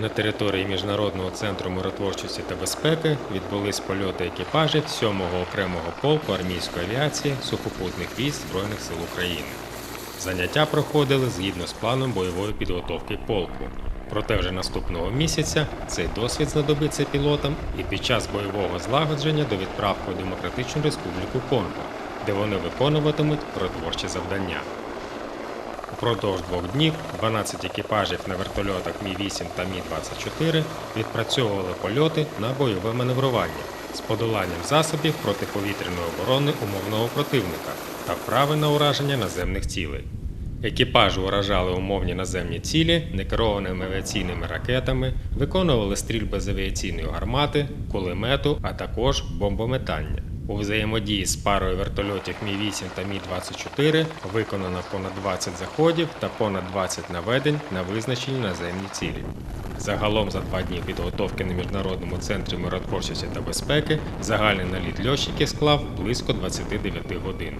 На території Міжнародного центру миротворчості та безпеки відбулись польоти екіпажів 7-го окремого полку армійської авіації сухопутних військ Збройних сил України. Заняття проходили згідно з планом бойової підготовки полку. Проте вже наступного місяця цей досвід знадобиться пілотам і під час бойового злагодження до відправки у Демократичну Республіку Конго, де вони виконуватимуть миротворчі завдання. Упродовж двох днів 12 екіпажів на вертольотах Мі-8 та Мі-24 відпрацьовували польоти на бойове маневрування з подоланням засобів протиповітряної оборони умовного противника та вправи на ураження наземних цілей. Екіпажі уражали умовні наземні цілі некерованими авіаційними ракетами, виконували стрільби з авіаційної гармати, кулемету, а також бомбометання. У взаємодії з парою вертольотів Мі-8 та Мі-24 виконано понад 20 заходів та понад 20 наведень на визначені наземні цілі. Загалом за два дні підготовки на Міжнародному центрі миротворчості та безпеки загальний наліт льотчиків склав близько 29 годин.